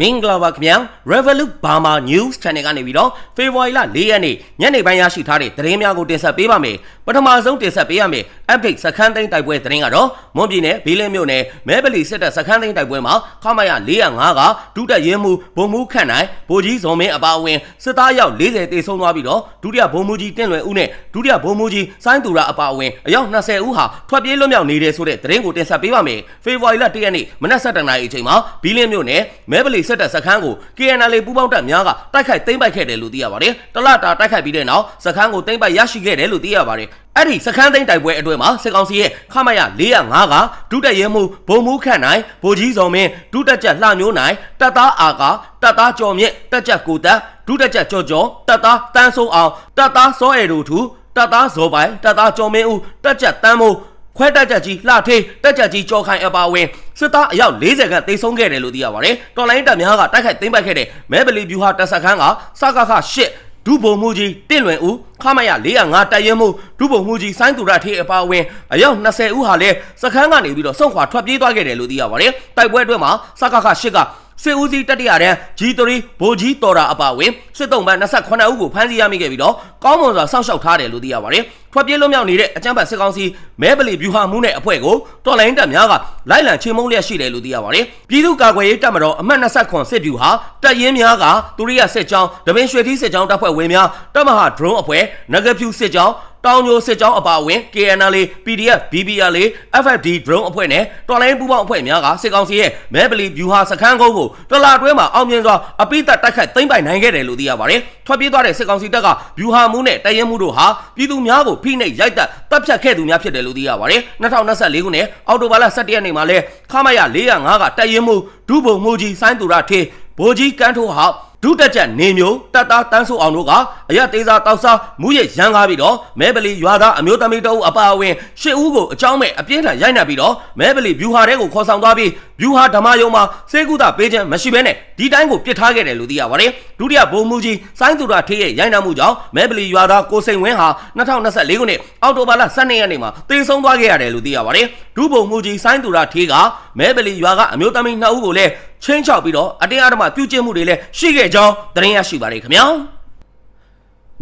မင်္ဂလာပါခင်ဗျာ Revolut Burma News Channel ကနေပြီးတော့ဖေဖော်ဝါရီလ၄ရက်နေ့ညနေပိုင်းရရှိထားတဲ့သတင်းများကိုတင်ဆက်ပေးပါမယ်ပထမဆုံးတင်ဆက်ပေးရမယ် update စခန်းသိမ်းတိုက်ပွဲသတင်းကတော့မွန်ပြည်နယ်ဘီလင်းမြို့နယ်မဲပလီစစ်တပ်စခန်းသိမ်းတိုက်ပွဲမှာခမရ405ကဒုတက်ရဲမှုဘုံမှုခန့်နိုင်ဗိုလ်ကြီးဇော်မင်းအပါအဝင်စစ်သားရောက်40တေဆုံးသွားပြီးတော့ဒုတိယဘုံမှုကြီးတင့်လွယ်ဦးနဲ့ဒုတိယဘုံမှုကြီးစိုင်းသူရအပါအဝင်အယောက်20ဦးဟာထွက်ပြေးလွတ်မြောက်နေတယ်ဆိုတဲ့သတင်းကိုတင်ဆက်ပေးပါမယ်ဖေဖော်ဝါရီလ၁ရက်နေ့မနက်7:00နာရီအချိန်မှာဘီလင်းမြို့နယ်မဲပလီစစ်တပ်စခန်းကို KNL ပူးပေါင်းတပ်များကတိုက်ခိုက်သိမ်းပိုက်ခဲ့တယ်လို့သိရပါတယ်။တလတာတိုက်ခိုက်ပြီးတဲ့နောက်စခန်းကိုသိမ်းပိုက်ရရှိခဲ့တယ်လို့သိရပါတယ်။အဲ့ဒီစခန်းသိမ်းတိုက်ပွဲအတွင်းမှာစစ်ကောင်စီရဲ့ခမရ405ကဒုတက်ရဲမှုဘုံမူးခန့်နိုင်ဗိုလ်ကြီးစော်မင်းဒုတက်ချက်လှမျိုးနိုင်တပ်သားအာကတပ်သားကျော်မြင့်တက်ချက်ကိုတက်ဒုတက်ချက်ကြော်ကြော်တပ်သားတန်းဆုံးအောင်တပ်သားစောအေတို့ထူတပ်သားဇော်ပိုင်တပ်သားကျော်မင်းဦးတက်ချက်တန်းမိုး ခွဲတက်ချက်ကြီးလှထေးတက်ချက်ကြီးကြော်ခိုင်အပါဝင်စစ်သားအယောက်40ခန့်တိတ်ဆုံးခဲ့တယ်လို့သိရပါတယ်။တော်လိုင်းတပ်များကတိုက်ခိုက်သိမ်းပိုက်ခဲ့တဲ့မဲဘလီဗျူဟာတပ်စခန်းကစကခ8ဒုဗိုလ်မှူးကြီးတင့်လွင်ဦးခမရ405တပ်ရဲမှုဒုဗိုလ်မှူးကြီးစိုင်းသူရထေးအပါဝင်အယောက်20ဦးဟာလည်းစခန်းကနေပြီးတော့ဆုံးခွာထွက်ပြေးသွားခဲ့တယ်လို့သိရပါတယ်။တိုက်ပွဲအတွင်းမှာစကခ8က စစ်ဦးစီးတတိယတန်း G3 ဗိုလ်ကြီးတော်တာအပါဝင်စစ်တုံးပန်း28ဦးကိုဖမ်းဆီးရမိခဲ့ပြီးတော့ကောင်းမွန်စွာစောင့်ရှောက်ထားတယ်လို့သိရပါတယ်။ထွက်ပြေးလွတ်မြောက်နေတဲ့အကြမ်းဖက်စစ်ကောင်စီမဲပလီဗျူဟာမှုနဲ့အဖွဲ့ကိုတော်လိုင်းတပ်များကလိုက်လံချေမှုန်းလျက်ရှိတယ်လို့သိရပါတယ်။ပြည်သူ့ကာကွယ်ရေးတပ်မတော်အမှတ်29စစ်ဗျူဟာတပ်ရင်းများကတူရိယစစ်ကြောင်းတပင်းရွှေထီးစစ်ကြောင်းတပ်ဖွဲ့ဝင်များတပ်မဟာ drone အဖွဲ့နဂဖြူစစ်ကြောင်းတောင်ညိုစစ်ကြောင်းအပါအဝင် KNL PDF BBL FFD drone အဖွဲ့နဲ့တော်လိုင်းပူးပေါင်းအဖွဲ့များကစစ်ကောင်စီရဲ့မဲပလီဗျူဟာစခန်းကုန်းကိုတလာတွဲမှာအောင်မြင်စွာအပိသက်တိုက်ခိုက်သိမ်းပိုက်နိုင်ခဲ့တယ်လို့သိရပါတယ်။ထွက်ပြေးသွားတဲ့စစ်ကောင်စီတပ်ကဗျူဟာမှုနဲ့တရင်မှုတို့ဟာပြည်သူများကိုဖိနှိပ်ရိုက်တက်တပ်ဖြတ်ခဲ့သူများဖြစ်တယ်လို့သိရပါတယ်။2024ခုနှစ်အောက်တိုဘာလ17ရက်နေ့မှာလဲခမရ405ကတရင်မှုဒုဗိုလ်မှူးကြီးစိုင်းသူရထေးဗိုလ်ကြီးကန်းထိုးဟောက် ဒုတက်ချက်နေမျိုးတပ်သားတန်းဆိုအောင်တို့ကအရက်သေးစားတောက်စားမူရရန်ကားပြီးတော့မဲပလီရွာသားအမျိုးသမီးတအုပ်အပါအဝင်ရှစ်ဦးကိုအကြောင်းမဲ့အပြင်းထန်ရိုက်နှက်ပြီးတော့မဲပလီဗျူဟာတဲကိုခေါ်ဆောင်သွားပြီးဗျူဟာဓမ္မယုံမှာစေကုသပေးခြင်းမရှိဘဲနဲ့ဒီတိုင်းကိုပစ်ထားခဲ့တယ်လို့သိရပါတယ်ဒုတိယဗိုလ်မှူးကြီးစိုင်းသူရထေးရဲ့ရိုက်နှက်မှုကြောင့်မဲပလီရွာသားကိုစိန်ဝင်းဟာ2024ခုနှစ်အောက်တိုဘာလ12ရက်နေ့မှာတေဆုံးသွားခဲ့ရတယ်လို့သိရပါတယ်ဒုဗိုလ်မှူးကြီးစိုင်းသူရထေးကမဲပလီရွာကအမျိုးသမီး2ဦးကိုလည်းချင်းချောက်ပြီးတော့အတင်းအဓမ္မပြုကျင့်မှုတွေလည်းရှိခဲ့ကြောင်းသတင်းရရှိပါတယ်ခင်ဗျာ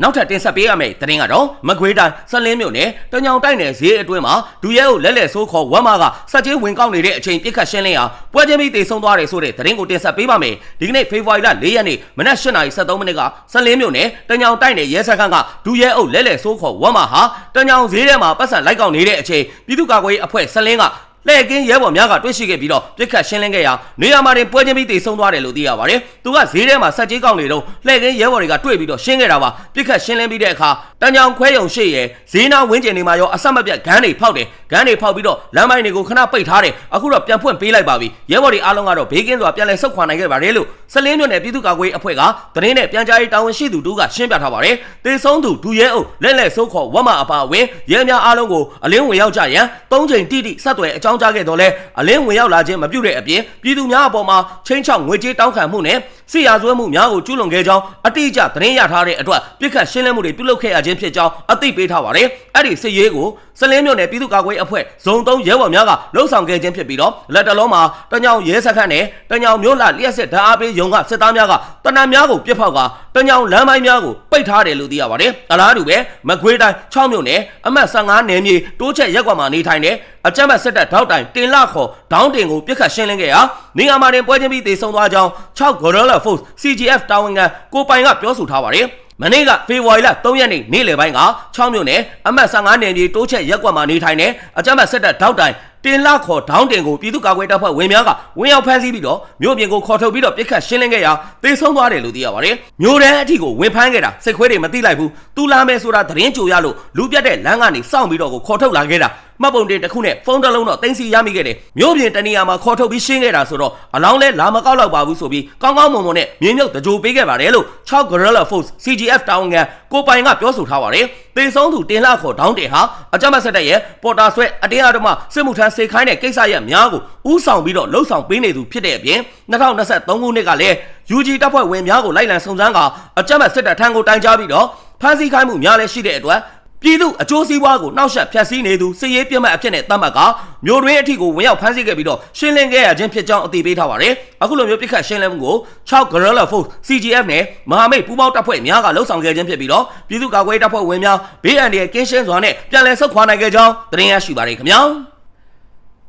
နောက်ထပ်တင်ဆက်ပေးရမယ့်သတင်းကတော့မကွေးတိုင်းစလင်းမြို့နယ်တညောင်တိုက်နယ်ဈေးအတွင်းမှာဒူရဲကိုလက်လက်ဆိုးခေါ်ဝမ်မာကစက်ချင်းဝင်ကောက်နေတဲ့အချိန်ပြစ်ခတ်ရှင်းလင်းရာပွဲချင်းပြီးတေဆုံးသွားတယ်ဆိုတဲ့သတင်းကိုတင်ဆက်ပေးပါမယ်ဒီကနေ့ဖေဖော်ဝါရီလ၄ရက်နေ့မနက်၈ :73 မိနစ်ကစလင်းမြို့နယ်တညောင်တိုက်နယ်ရဲစခန်းကဒူရဲအုပ်လက်လက်ဆိုးခေါ်ဝမ်မာဟာတညောင်ဈေးထဲမှာပတ်စံလိုက်ကောက်နေတဲ့အချိန်ပြည်သူ့ကာကွယ်ရေးအဖွဲ့စလင်းက လဲကင်းရဲဘော်များကတွေ့ရှိခဲ့ပြီးတော့ပြစ်ခတ်ရှင်းလင်းခဲ့ရာနေရာမှာတင်ပွဲချင်းပြီးတေဆုံးသွားတယ်လို့သိရပါတယ်။သူကဈေးထဲမှာဆက်ကြီးကောက်နေတော့လဲကင်းရဲဘော်တွေကတွေ့ပြီးတော့ရှင်းခဲ့တာပါ။ပြစ်ခတ်ရှင်းလင်းပြီးတဲ့အခါ တန်ကြောင်ခွဲယုံရှိရဲ့ဈေးနာဝင်းကျင်နေမှာရောအဆက်မပြတ်ဂန်းတွေဖောက်တယ်။ဂန်းတွေဖောက်ပြီးတော့လမ်းပိုင်းတွေကိုခဏပိတ်ထားတယ်။အခုတော့ပြန်ဖွင့်ပေးလိုက်ပါပြီ။ရဲဘော်တွေအားလုံးကတော့ဘေးကင်းစွာပြန်လည်ဆုတ်ခွာနိုင်ခဲ့ပါတယ်လို့စလင်းမြို့နယ်ပြည်သူ့ကာကွယ်ရေးအဖွဲ့ကသတင်းနဲ့ပြန်ကြားရေးတာဝန်ရှိသူတို့ကရှင်းပြထားပါတယ်။တေဆုံးသူဒူရဲအုပ်လက်လက်ဆိုးခေါ်ဝတ်မအပါအဝင်ရဲများအားလုံးကိုအလင်းဝင်ရောက်ကြရန်၃ချိန်တိတိဆက်သွယ်အကြောင်းကြားခဲ့တော့လဲအလင်းဝင်ရောက်လာခြင်းမပြုတဲ့အပြင်ပြည်သူများအပေါ်မှာချင်းချောက်ငွေကြေးတောင်းခံမှုနဲ့စစ်ရာဇဝဲမှုများကိုကျူးလွန်ခဲ့ကြောင်းအတိအကျသတင်းရထားတဲ့အတွက်ပြစ်ခတ်ရှင်းလင်းမှုတွေပြုလုပ်ခဲ့ရခြင်းဖြစ်ကြောင်းအသိပေးထားပါတယ်။အဲ့ဒီစစ်ရေးကိုစလင်းမြို့နယ်ပြည်သူ့ကာကွယ်အဖွဲ့ဇုံ3ရဲဘော်များကလှုပ်ဆောင်ခဲ့ခြင်းဖြစ်ပြီးတော့လက်တလုံးမှာတညောင်ရဲစခန်းနဲ့တညောင်မြို့လာလျှက်စစ်ဓာတ်အားပေးရုံကစစ်သားများကတနံများကိုပြစ်ဖောက်က တညောင်လမ်းပိုင်းများကိုပိတ်ထားတယ်လို့သိရပါတယ်။အလားတူပဲမကွေးတိုင်း6မြို့နယ်အမှတ်15နယ်မြေတိုးချက်ရက်ကွက်မှာနေထိုင်တဲ့အကြမ်းဖက်စစ်တပ်ထောက်တိုင်တင်လခေါ်ဒေါင်းတင်ကိုပြစ်ခတ်ရှင်းလင်းခဲ့ရာနေရာမှာတင်ပွဲချင်းပြီးတေဆုံးသွားကြောင်း6 Gorilla Force CGF တာဝန်ခံကိုပိုင်ကပြောဆိုထားပါတယ်။မနေ့ကဖေဖော်ဝါရီလ3ရက်နေ့နေ့လယ်ပိုင်းက6မြို့နယ်အမှတ်15နယ်မြေတိုးချက်ရက်ကွက်မှာနေထိုင်တဲ့အကြမ်းဖက်စစ်တပ်ထောက်တိုင် တင်လခေါ်ဒေါင်းတင်ကိုပြည်သူ့ကာကွယ်တပ်ဖွဲ့ဝင်များကဝင်ရောက်ဖမ်းဆီးပြီးတော့မြို့ပြင်ကိုခေါ်ထုတ်ပြီးတော့ပြစ်ခတ်ရှင်းလင်းခဲ့ရာတေဆုံးသွားတယ်လို့သိရပါတယ်။မြို့တန်းအထိကိုဝင်ဖမ်းခဲ့တာစစ်ခွေးတွေမသိလိုက်ဘူး။တူလာမယ်ဆိုတာသတင်းကြိုရလို့လူပြတ်တဲ့လမ်းကနေစောင့်ပြီးတော့ကိုခေါ်ထုတ်လာခဲ့တာမှတ်ပုံတင်တစ်ခုနဲ့ဖုန်းတစ်လုံးတော့တင်စီရမိခဲ့တယ်မြို့ပြင်တနေရာမှာခေါ်ထုတ်ပြီးရှင်းခဲ့တာဆိုတော့အလောင်းလဲလာမကောက်တော့ပါဘူးဆိုပြီးကောင်းကောင်းမွန်မွန်နဲ့မြင်းမြုပ်တကြိုပေးခဲ့ပါတယ်လို့6 Guerrilla Force CGF တာဝန်ခံကိုပိုင်ကပြောဆိုထားပါတယ်တေဆုံးသူတင်လာခေါ်ဒေါင်းတင်ဟာအကြမ်းဖက်ဆက်တဲ့ရဲ့ပေါ်တာဆွဲအတင်းအဓမ္မစစ်မှုထမ်းစေခိုင်းတဲ့ကိစ္စရပ်များကိုဥဆောင်ပြီးတော့လှုပ်ဆောင်ပေးနေသူဖြစ်တဲ့အပြင်2023ခုနှစ်ကလည်း UG တပ်ဖွဲ့ဝင်များကိုလိုက်လံစုံစမ်းကအကြမ်းဖက်စစ်တပ်ထံကိုတိုင်ကြားပြီးတော့ဖမ်းဆီးခိုင်းမှုများလည်းရှိတဲ့အတွက် ပြည်သူအကျိုးစီးပွားကိုနှောက်ယှက်ဖျက်ဆီးနေသူစစ်ရေးပြစ်မှတ်အဖြစ်နဲ့သတ်မှတ်ကမျိုးတွင်းအထိကိုဝင်ရောက်ဖမ်းဆီးခဲ့ပြီးတော့ရှင်းလင်းခဲ့ရခြင်းဖြစ်ကြောင်းအသိပေးထားပါတယ်အခုလိုမျိုးပြစ်ခတ်ရှင်းလင်းမှုကို6 Guerrilla Force CGF နဲ့မဟာမိတ်ပူးပေါင်းတပ်ဖွဲ့များကလှုပ်ဆောင်ခဲ့ခြင်းဖြစ်ပြီးတော့ပြည်သူ့ကာကွယ်တပ်ဖွဲ့ဝင်များဘေးအန္တရာယ်ကင်းရှင်းစွာနဲ့ပြန်လည်ဆုတ်ခွာနိုင်ခဲ့ကြောင်းသတင်းရရှိပါတယ်ခင်ဗျာ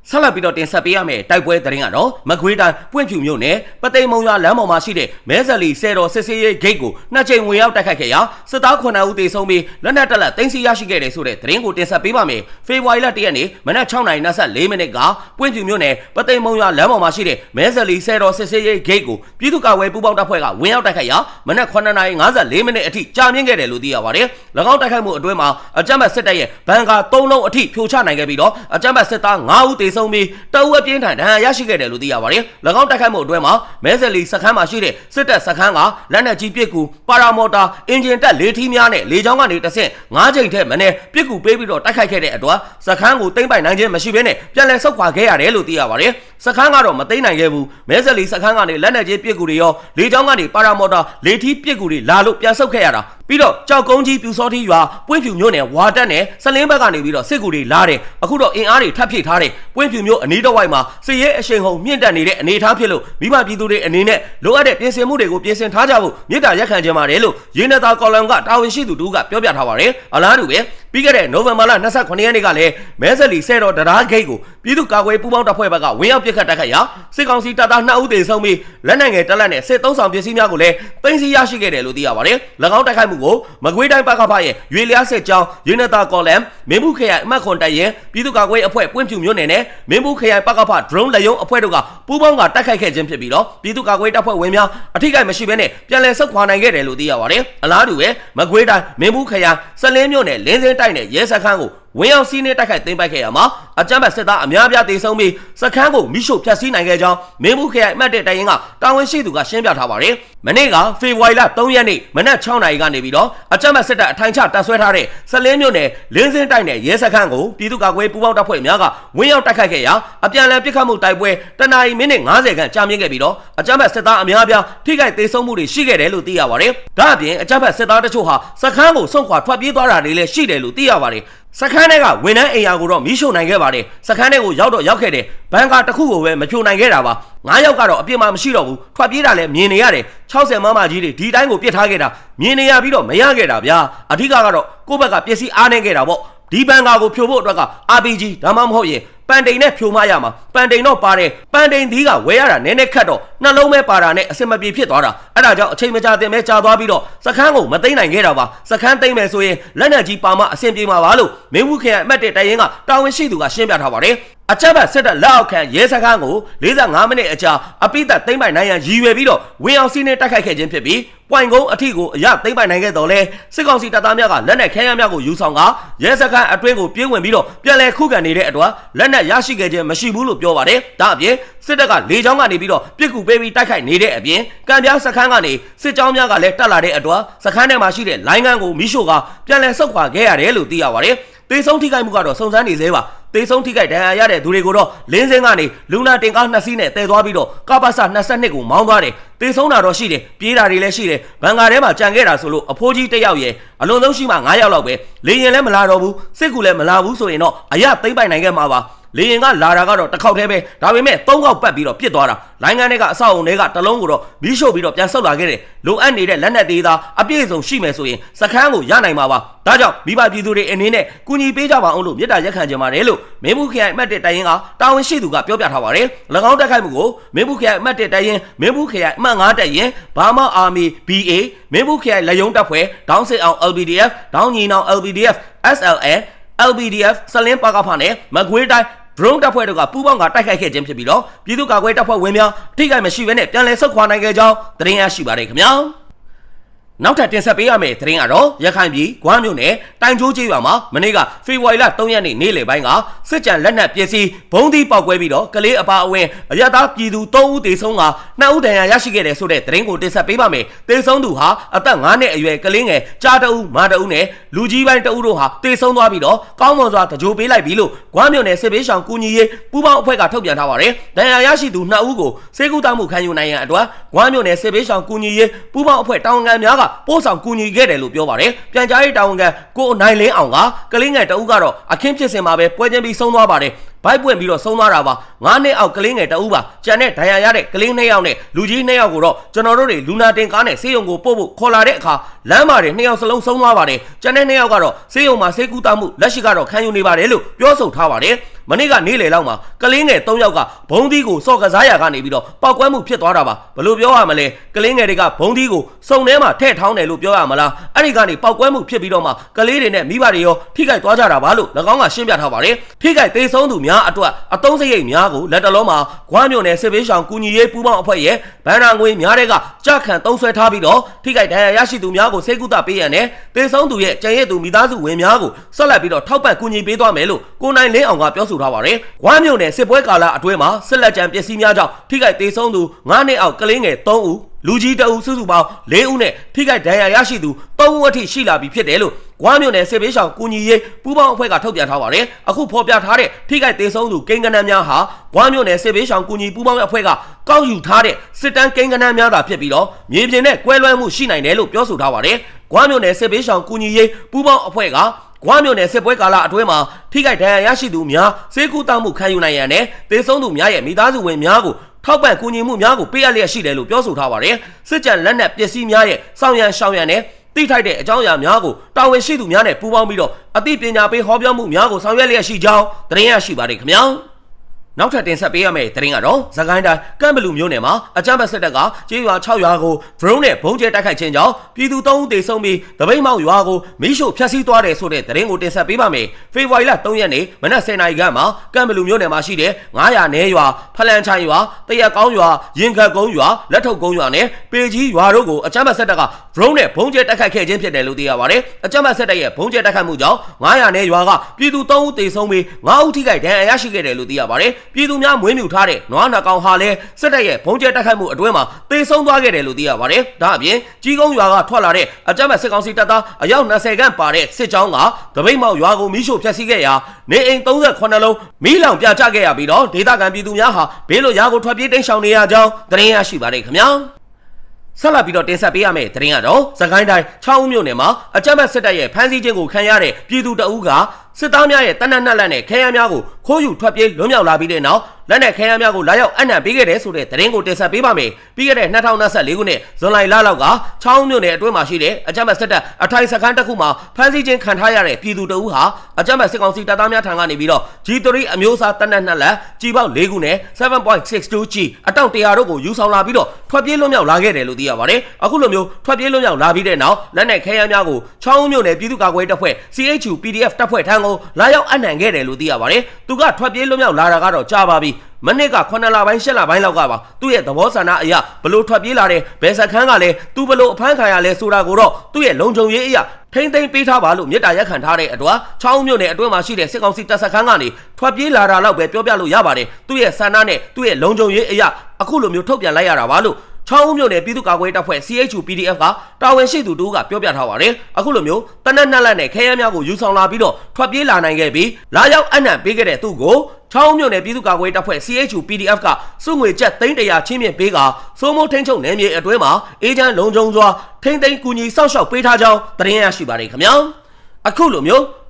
ဆက်လက်ပြီးတော့တင်ဆက်ပေးရမယ့်တိုက်ပွဲသတင်းကတော့မကွေးတိုင်းပွင့်ဖြူမြို့နယ်ပသိမ်မုံရွာလမ်းပေါ်မှာရှိတဲ့မဲဇလီဆယ်တော်စစ်စေးရေးဂိတ်ကိုနှစ်ချိန်ဝင်ရောက်တိုက်ခိုက်ခဲ့ရာစစ်သား9ဦးသေဆုံးပြီးလက်နက်တက်လက်တင်စီရရှိခဲ့တယ်ဆိုတဲ့သတင်းကိုတင်ဆက်ပေးပါမယ်။ဖေဖော်ဝါရီလ1ရက်နေ့မနက်6:24မိနစ်ကပွင့်ဖြူမြို့နယ်ပသိမ်မုံရွာလမ်းပေါ်မှာရှိတဲ့မဲဇလီဆယ်တော်စစ်စေးရေးဂိတ်ကိုပြည်သူ့ကာကွယ်ပူးပေါင်းတပ်ဖွဲ့ကဝင်ရောက်တိုက်ခိုက်ရာမနက်9:54မိနစ်အထိကြာမြင့်ခဲ့တယ်လို့သိရပါတယ်။၎င်းတိုက်ခိုက်မှုအတွင်းမှာအကြမ်းဖက်စစ်တပ်ရဲ့ဘန်ကာ3လုံးအထိဖြိုချနိုင်ခဲ့ပြီးတော့အကြမ်းဖက်စစ်သား9ဦးသေဆုံးပြီးတအုပ်အပြင်းထန်ဒဏ်ရာရရှိခဲ့တယ်လို့သိရပါတယ်။၎င်းတိုက်ခိုက်မှုအတွင်းမှာမဲဆယ်လီစခန်းမှာရှိတဲ့စစ်တပ်စခန်းကလက်နက်ကြီးပစ်ကူပါရာမော်တာအင်ဂျင်တက်လေးထီးများနဲ့လေကြောင်းကနေတဆင့်၅ချိန်ထက်မနည်းပစ်ကူပေးပြီးတော့တိုက်ခိုက်ခဲ့တဲ့အတွက်စခန်းကိုသိမ်းပိုက်နိုင်ခြင်းမရှိဘဲနဲ့ပြန်လည်ဆုတ်ခွာခဲ့ရတယ်လို့သိရပါတယ်။စခန်းကတော့မသိမ်းနိုင်ခဲ့ဘူး။မဲဆယ်လီစခန်းကနေလက်နက်ကြီးပစ်ကူတွေရောလေကြောင်းကနေပါရာမော်တာလေထီးပစ်ကူတွေလာလို့ပြန်ဆုတ်ခဲ့ရတာပြီးတော့ကြောက်ကုန်းကြီးပြူစောတိရွာပွင့်ဖြူမြို့နယ်ဝါတက်နယ်စလင်းဘက်ကနေပြီးတော့စစ်ကူတွေလာတယ်အခုတော့အင်အားတွေထပ်ဖြည့်ထားတယ်ပွင့်ဖြူမြို့အနီးတစ်ဝိုက်မှာစစ်ရေးအရှိန်ဟုန်မြင့်တက်နေတဲ့အနေအထားဖြစ်လို့မိဘပြည်သူတွေအနေနဲ့လိုအပ်တဲ့ပြင်ဆင်မှုတွေကိုပြင်ဆင်ထားကြဖို့မြစ်တာရက်ခံကြပါတယ်လို့ရင်းနေတာကော်လမ်ကတာဝန်ရှိသူတူကပြောပြထားပါတယ်အလားတူပဲ ပြီးခဲ့တဲ့နိုဝင်ဘာလ29ရက်နေ့ကလည်းမဲဆယ်လီဆဲတော်တရားဂိတ်ကိုပြည်သူ့ကာကွယ်ပူးပေါင်းတပ်ဖွဲ့ဘက်ကဝင်ရောက်ပစ်ခတ်တိုက်ခိုက်ရာစစ်ကောင်စီတပ်သား2ဦးသေဆုံးပြီးလက်နက်ငယ်တက်လက်နဲ့စစ်သုံးဆောင်ပစ္စည်းများကိုလည်းတင်စီရရှိခဲ့တယ်လို့သိရပါတယ်၎င်းတိုက်ခိုက်မှုကိုမကွေးတိုင်းပကဖရဲ့ရွေလျားစစ်ကြောင်းရင်းနေတာကော်လမ်မင်းဘူးခရိုင်အမှတ်ခွန်တိုက်ရင်ပြည်သူ့ကာကွယ်အဖွဲ့ပွင့်ဖြူမြို့နယ်နဲ့မင်းဘူးခရိုင်ပကဖ drone လက်ရုံအဖွဲ့တို့ကပူးပေါင်းကတိုက်ခိုက်ခဲ့ခြင်းဖြစ်ပြီးတော့ပြည်သူ့ကာကွယ်တပ်ဖွဲ့ဝင်များအထိကိမရှိဘဲနဲ့ပြန်လည်ဆုတ်ခွာနိုင်ခဲ့တယ်လို့သိရပါတယ်အလားတူပဲမကွေးတိုင်းမင်းဘူးခရိုင်စလင်းမြို့နယ်လင်းစင်းတိုက်နယ်ရဲစခန်းကို ဝင်ရောက်စီးနှင်းတိုက်ခိုက်သိမ်းပိုက်ခဲ့ရမှာအကြမ်းဖက်စစ်သားအများပြားသေဆုံးပြီးစခန်းကိုမိရှို့ဖျက်ဆီးနိုင်ခဲ့ကြောင်းမင်းဘူးခရိုင်အမှတ်တဲ့တိုင်ရင်ကတာဝန်ရှိသူကရှင်းပြထားပါတယ်။မနေ့ကဖေဖော်ဝါရီလ3ရက်နေ့မနက်6နာရီကနေပြီးတော့အကြမ်းဖက်စစ်တပ်အထိုင်ချတပ်ဆွဲထားတဲ့စလင်းမြို့နယ်လင်းစင်းတိုက်နယ်ရဲစခန်းကိုပြည်သူ့ကာကွယ်ပူးပေါင်းတပ်ဖွဲ့များကဝင်ရောက်တိုက်ခိုက်ခဲ့ရာအပြန်အလှန်ပစ်ခတ်မှုတိုက်ပွဲတနအီမိနစ်90ခန့်ကြာမြင့်ခဲ့ပြီးတော့အကြမ်းဖက်စစ်သားအများပြားထိခိုက်သေဆုံးမှုတွေရှိခဲ့တယ်လို့သိရပါတယ်။ဒါအပြင်အကြမ်းဖက်စစ်သားတချို့ဟာစခန်းကိုဆုံးခွာထွက်ပြေးသွားတာတွေလည်းရှိတယ်လို့သိရပါတယ်။ စခန်းထဲကဝန်ထမ်းအိမ်ယာကိုတော့မီးရှို့နိုင်ခဲ့ပါတယ်စခန်းထဲကိုရောက်တော့ရောက်ခဲ့တယ်ဘန်ကာတစ်ခုကိုပဲမဖြိုနိုင်ခဲ့တာပါ9ယောက်ကတော့အပြစ်မှမရှိတော့ဘူးထွက်ပြေးတာလည်းမြင်နေရတယ်60မမကြီးတွေဒီတိုင်းကိုပြစ်ထားခဲ့တာမြင်နေရပြီးတော့မရခဲ့တာဗျာအဓိကကတော့ကိုယ့်ဘက်ကပစ္စည်းအားနေခဲ့တာပေါ့ဒီဘန်ကာကိုဖြိုဖို့အတွက်က RPG ဒါမှမဟုတ်ရင် ပန်တိန်နဲ့ဖြိုမရမှာပန်တိန်တော့ပါတယ်ပန်တိန်ဒီကဝဲရတာနည်းနည်းခတ်တော့နှလုံးပဲပါတာနဲ့အစင်မပြေဖြစ်သွားတာအဲ့ဒါကြောင့်အချိန်မကြာတင်ပဲကြာသွားပြီးတော့စခန်းကိုမသိမ်းနိုင်ခဲ့တာပါစခန်းသိမ်းမယ်ဆိုရင်လက်နက်ကြီးပါမအဆင်ပြေမှာပါလို့မင်းဝုခေအမတ်တဲ့တိုင်ရင်ကတာဝန်ရှိသူကရှင်းပြထားပါတယ်အချက်ဘတ်စစ်တပ်လက်အောက်ခံရဲစခန်းကို45မိနစ်အကြာအပိသက်သိမ့်ပိုင်နိုင်ရန်ရည်ရွယ်ပြီးတော့ဝင်အောင်စီးနှင်းတိုက်ခိုက်ခဲ့ခြင်းဖြစ်ပြီးပွိုင်ကုန်းအထိကိုအရသိမ့်ပိုင်နိုင်ခဲ့တော်လဲစစ်ကောင်စီတပ်သားများကလက်နက်ခဲယမ်းများကိုယူဆောင်ကရဲစခန်းအတွင်းကိုပြေးဝင်ပြီးတော့ပြန်လည်ခုခံနေတဲ့အတွက်လက်နက်ရရှိခဲ့ခြင်းမရှိဘူးလို့ပြောပါတယ်ဒါအပြင်စစ်တပ်ကလေကြောင်းကနေပြီးတော့ပြစ်ကူပေးပြီးတိုက်ခိုက်နေတဲ့အပြင်ကံပြားစခန်းကနေစစ်ကြောင်းများကလည်းတက်လာတဲ့အတွက်စခန်းထဲမှာရှိတဲ့လိုင်းကန်းကိုမိရှို့ကပြန်လည်ဆုတ်ခွာခဲ့ရတယ်လို့သိရပါတယ်တေဆုံးထိခိုက်မှုကတော့စုံစမ်းနေသေးပါ တေဆုံးထိခိုက်ဒဏ်ရာရတဲ့သူတွေကိုတော့လင်းစင်းကနေလူနာတင်ကားနှစ်စီးနဲ့တည်သွားပြီးတော့ကပ္ပစ22ကိုမောင်းသွားတယ်တေဆုံးတာတော့ရှိတယ်ပြေးတာတွေလည်းရှိတယ်ဘန်ကာထဲမှာကြံခဲ့တာဆိုလို့အဖိုးကြီးတစ်ယောက်ရယ်အလွန်ဆုံးရှိမှ9ယောက်လောက်ပဲလေရင်လည်းမလာတော့ဘူးစစ်ကူလည်းမလာဘူးဆိုရင်တော့အရသိမ့်ပိုင်နိုင်ခဲ့မှာပါ လေရင်ကလာတာကတော့တစ်ခေါက်တည်းပဲဒါပေမဲ့သုံးခေါက်ပတ်ပြီးတော့ပြစ်သွားတာလိုင်းကန်တွေကအဆောက်အုံတွေကတလုံးကိုတော့မီးရှို့ပြီးတော့ပြန်ဆုတ်လာခဲ့တယ်လိုအပ်နေတဲ့လက်နက်သေးသားအပြည့်စုံရှိမယ်ဆိုရင်စခန်းကိုရနိုင်မှာပါဒါကြောင့်မိဘပြည်သူတွေအနေနဲ့ကူညီပေးကြပါအောင်လို့မြစ်တာရက်ခံကြပါတယ်လို့မင်းဘူးခရိုင်အမှတ်1တိုင်ရင်ကတာဝန်ရှိသူကပြောပြထားပါတယ်၎င်းတက်ခိုက်မှုကိုမင်းဘူးခရိုင်အမှတ်1တိုင်ရင်မင်းဘူးခရိုင်အမှတ်5တိုင်ရင်ဘာမောက်အာမီ BA မင်းဘူးခရိုင်လက်ယုံတပ်ဖွဲ့ဒေါင်းစစ်အောင် LBDF ဒေါင်းညီနောင် LBDF SLN LBDF စလင်းပါကဖာနဲ့မကွေးတိုင်း drone တပ်ဖွဲ့တို့ကပူးပေါင်းကတိုက်ခိုက်ခဲ့ခြင်းဖြစ်ပြီးတော့ပြည်သူ့ကာကွယ်တပ်ဖွဲ့ဝင်များထိခိုက်မရှိဘဲနဲ့ပြန်လည်ဆုတ်ခွာနိုင်ခဲ့ကြောင်းသတင်းရရှိပါတယ်ခင်ဗျာ နောက်ထပ်တင်ဆက်ပေးရမယ့်သတင်းကတော့ရခိုင်ပြည်ဂွမ်းမြို့နယ်တိုင်ကျိုးကျေးရွာမှာမနေ့ကဖေဖော်ဝါရီလ3ရက်နေ့နေ့လယ်ပိုင်းကစစ်ကြံလက်နက်ပစ္စည်းဘုံသီးပောက်ကွဲပြီးတော့ကလေးအပါအဝင်အရတားပြည်သူ3ဦးသေဆုံးက2ဦးဒဏ်ရာရရှိခဲ့တယ်ဆိုတဲ့သတင်းကိုတင်ဆက်ပေးပါမယ်။သေဆုံးသူဟာအသက်9နှစ်အရွယ်ကလေးငယ်ကြားတအုပ်မတအုပ်နဲ့လူကြီးပိုင်းတအုပ်တို့ဟာသေဆုံးသွားပြီးတော့ကောင်းမွန်စွာတကြိုပေးလိုက်ပြီလို့ဂွမ်းမြို့နယ်စစ်ဘေးရှောင်ကူညီရေးပူးပေါင်းအဖွဲ့ကထုတ်ပြန်ထားပါတယ်။ဒဏ်ရာရရှိသူ2ဦးကိုစေကူတောက်မှုခံယူနိုင်ရန်အတွက်ဂွမ်းမြို့နယ်စစ်ဘေးရှောင်ကူညီရေးပူးပေါင်းအဖွဲ့တာဝန်ခံများကပို့ဆောင်ကူညီခဲ့တယ်လို့ပြောပါတယ်ပြန်ကြားရေးတာဝန်ခံကိုနိုင်လင်းအောင်ကကလေးငယ်တအုပ်ကတော့အခင်းဖြစ်စင်မှာပဲပွဲချင်းပြီးဆုံးသွားပါတယ် ဘိုက်ပွင့်ပြီးတော့ဆုံးသွားတာပါငါးနှစ်အောက်ကလေးငယ်တအုပ်ပါကြံတဲ့ဒဏ်ရာရတဲ့ကလေးနှစ်ယောက်နဲ့လူကြီးနှစ်ယောက်ကိုတော့ကျွန်တော်တို့တွေလူနာတင်ကားနဲ့ဆေးရုံကိုပို့ဖို့ခေါ်လာတဲ့အခါလမ်းမှာတွေနှစ်ယောက်စလုံးဆုံးသွားပါတယ်ကြံတဲ့နှစ်ယောက်ကတော့ဆေးရုံမှာဆေးကူတာမှုလက်ရှိကတော့ခံယူနေပါတယ်လို့ပြောဆိုထားပါတယ်မနေ့ကနေ့လေလောက်မှာကလေးငယ်၃ယောက်ကဘုံသီးကိုစော့ကစားရကနေပြီးတော့ပောက်ကွဲမှုဖြစ်သွားတာပါဘယ်လိုပြောရမလဲကလေးငယ်တွေကဘုံသီးကိုစုံထဲမှာထည့်ထောင်းတယ်လို့ပြောရမလားအဲ့ဒီကနေပောက်ကွဲမှုဖြစ်ပြီးတော့မှကလေးတွေနဲ့မိဘတွေရောထိခိုက်သွားကြတာပါလို့၎င်းကရှင်းပြထားပါတယ်ထိခိုက်သေးဆုံးသူများအတွက်အတုံးစရိတ်များကိုလက်တလုံးမှာဂွမ်းမြို့နယ်စစ်ဘေးရှောင်ကူညီရေးပူးပေါင်းအဖွဲ့ရဲ့ဗန္ဒာငွေများတဲ့ကကြခံသုံးဆွဲထားပြီးတော့ထိခိုက်ဒဏ်ရာရရှိသူများကိုစိတ်ကူတာပေးရန်နဲ့သေဆုံးသူရဲ့ကြံရည်သူမိသားစုဝင်များကိုဆက်လက်ပြီးတော့ထောက်ပံ့ကူညီပေးသွားမယ်လို့ကိုနိုင်လင်းအောင်ကပြောဆိုထားပါတယ်။ဝမ်းမြို့နယ်စစ်ပွဲကာလအတွင်းမှာစစ်လက်ကြံပစ္စည်းများကြောင့်ထိခိုက်သေဆုံးသူ9နှစ်အောက်ကလေးငယ်3ဦး လူကြီးတအုပ်စုစုပေါင်း၄ဦးနဲ့ထိခိုက်ဒဏ်ရာရရှိသူ3ဦးအထိရှိလာပြီဖြစ်တယ်လို့ဂွမ်းမြို့နယ်စစ်ဘေးရှောင်ကူညီရေးပူးပေါင်းအဖွဲ့ကထုတ်ပြန်ထားပါတယ်။အခုဖော်ပြထားတဲ့ထိခိုက်သေဆုံးသူကိန်းဂဏန်းများဟာဂွမ်းမြို့နယ်စစ်ဘေးရှောင်ကူညီပူးပေါင်းအဖွဲ့ကကောက်ယူထားတဲ့စစ်တမ်းကိန်းဂဏန်းများသာဖြစ်ပြီးတော့မြေပြင်နဲ့ကွဲလွဲမှုရှိနိုင်တယ်လို့ပြောဆိုထားပါတယ်။ဂွမ်းမြို့နယ်စစ်ဘေးရှောင်ကူညီရေးပူးပေါင်းအဖွဲ့ကဂွားမြို့နယ်စစ်ပွဲကာလအတွင်းမှာထိခိုက်ဒဏ်ရာရရှိသူများစေကူတောက်မှုခံယူနိုင်ရန်နဲ့သေဆုံးသူများရဲ့မိသားစုဝင်များကို ထောက်ပံ့ကူညီမှုများကိုပေးအပ်လျက်ရှိတယ်လို့ပြောဆိုထားပါတယ်။စစ်ကြံလက်နက်ပစ္စည်းများရဲ့စောင့်ရန်ရှောင်ရန်နဲ့တိထိုက်တဲ့အကြောင်းအရာများကိုတာဝန်ရှိသူများနဲ့ပူးပေါင်းပြီးတော့အသိပညာပေးဟောပြောမှုများကိုဆောင်ရွက်လျက်ရှိကြောင်းသတင်းရရှိပါတယ်ခင်ဗျာ။ နောက်ထပ်တင်ဆက်ပေးရမယ့်သတင်းကတော့သခိုင်းတိုင်းကမ်ဘလူမျိုးနယ်မှာအကြမ်းဖက်စစ်တပ်ကကျေးရွာ6ရွာကို drone နဲ့ဘုံကျဲတိုက်ခိုက်ခြင်းကြောင့်ပြည်သူ3ဦးသေဆုံးပြီးတပိတ်မောက်ရွာကိုမိရှို့ဖျက်ဆီးသွားတယ်ဆိုတဲ့သတင်းကိုတင်ဆက်ပေးပါမယ်။ဖေဖော်ဝါရီလ3ရက်နေ့မနက်10:00နာရီခန့်မှာကမ်ဘလူမျိုးနယ်မှာရှိတဲ့900နဲရွာဖလန်ချိုင်ရွာတရက်ကောင်းရွာရင်ခတ်ကုန်းရွာလက်ထုတ်ကုန်းရွာနဲ့ပေကြီးရွာတို့ကိုအကြမ်းဖက်စစ်တပ်က drone နဲ့ဘုံကျဲတိုက်ခိုက်ခဲ့ခြင်းဖြစ်တယ်လို့သိရပါတယ်။အကြမ်းဖက်စစ်တပ်ရဲ့ဘုံကျဲတိုက်ခိုက်မှုကြောင့်900နဲရွာကပြည်သူ3ဦးသေဆုံးပြီး9ဦးထိခိုက်ဒဏ်ရာရရှိခဲ့တယ်လို့သိရပါတယ်။ပြည်သူများမွေးမြူထားတဲ့နွားနာကောင်ဟာလည်းစစ်တပ်ရဲ့ဘုံကျဲတိုက်ခိုက်မှုအတွင်းမှာသေဆုံးသွားခဲ့တယ်လို့သိရပါတယ်။ဒါအပြင်ကြီးကုန်းရွာကထွက်လာတဲ့အကြမ်းဖက်စစ်ကောင်စီတပ်သားအယောက်20ခန့်ပါတဲ့စစ်ကြောင်းကတပိတ်မောက်ရွာကိုမိရှို့ဖျက်ဆီးခဲ့ရာနေအိမ်38လုံးမိလောင်ပြချခဲ့ရပြီးတော့ဒေသခံပြည်သူများဟာဘေးလွတ်ရာကိုထွက်ပြေးတိမ်းရှောင်နေရကြောင်းသတင်းရရှိပါတယ်ခင်ဗျာ။ဆက်လက်ပြီးတော့တင်ဆက်ပေးရမယ့်သတင်းကတော့သခိုင်းတိုင်း6ဦးမြို့နယ်မှာအကြမ်းဖက်စစ်တပ်ရဲ့ဖမ်းဆီးခြင်းကိုခံရတဲ့ပြည်သူတအုပ်ကစစ်သားများရဲ့တနက်နှက်လက်နဲ့ခဲယမ်းများကို ခိုးယူထွက်ပြေးလွတ်မြောက်လာပြီးတဲ့နောက်လက်နဲ့ခဲယမ်းများကိုလာရောက်အနှံ့ပေးခဲ့တယ်ဆိုတဲ့သတင်းကိုတင်ဆက်ပေးပါမယ်။ပြီးခဲ့တဲ့2024ခုနှစ်ဇွန်လလလောက်ကချောင်းမြို့နယ်အတွင်းမှာရှိတဲ့အကြမ်းဖက်စစ်တပ်အထိုင်စခန်းတစ်ခုမှာဖမ်းဆီးခြင်းခံထားရတဲ့ပြည်သူတအုပ်ဟာအကြမ်းဖက်စစ်ကောင်စီတပ်သားများထံကနေပြီးတော့ G3 အမျိုးအစားတနက်နှက်လက်ကြီးပေါက်၄ခုနဲ့7.62 G အတောင့်100တို့ကိုယူဆောင်လာပြီးတော့ထွက်ပြေးလွတ်မြောက်လာခဲ့တယ်လို့သိရပါတယ်။အခုလိုမျိုးထွက်ပြေးလွတ်မြောက်လာပြီးတဲ့နောက်လက်နဲ့ခဲယမ်းများကိုချောင်းမြို့နယ်ပြည်သူ့ကာကွယ်တပ်ဖွဲ့ CHU PDF တပ်ဖွဲ့ထံကိုလာရောက်အနှံခဲ့တယ်လို့သိရပါတယ်။သူကထွက်ပြေးလွတ်မြောက်လာတာကတော့ကြာပါပြီ။မနစ်က9လပိုင်း10လပိုင်းလောက်ကပါသူ့ရဲ့သဘောဆန္ဒအရာဘလို့ထွက်ပြေးလာတဲ့ဘယ်စခန်းကလည်းသူဘလို့အဖမ်းခံရလဲဆိုတာကိုတော့သူ့ရဲ့လုံခြုံရေးအရာထိမ့်သိမ့်ပေးထားပါလို့မြစ်တာရက်ခံထားတဲ့အတွက်ချောင်းမြို့နယ်အတွင်းမှာရှိတဲ့စစ်ကောင်စီတပ်စခန်းကနေထွက်ပြေးလာတာတော့ပဲပြောပြလို့ရပါတယ်သူ့ရဲ့ဆန္ဒနဲ့သူ့ရဲ့လုံခြုံရေးအရာအခုလိုမျိုးထုတ်ပြန်လိုက်ရတာပါလို့ ချောင်းဦးမြို့နယ်ပြည်သူ့ကာကွယ်တပ်ဖွဲ့ CHU PDF ကတာဝန်ရှိသူတို့ကပြောပြထားပါတယ်အခုလိုမျိုးတနက်နှက်လက်နဲ့ခဲယမ်းများကိုယူဆောင်လာပြီးတော့ထွက်ပြေးလာနိုင်ခဲ့ပြီးလာရောက်အနံ့ပေးခဲ့တဲ့သူ့ကိုချောင်းမြို့နယ်ပြည်သူ့ကာကွယ်တပ်ဖွဲ့ CHU PDF ကစုငွေကျပ်300ချင်းမြင့်ပေးကစိုးမိုးထိန်းချုပ်နယ်မြေအတွင်းမှာအေဂျင့်လုံခြုံစွာထိန်းသိမ်းကူညီစောင့်ရှောက်ပေးထားကြောင်းသတင်းရရှိပါတယ်ခင်ဗျာအခုလိုမျိုး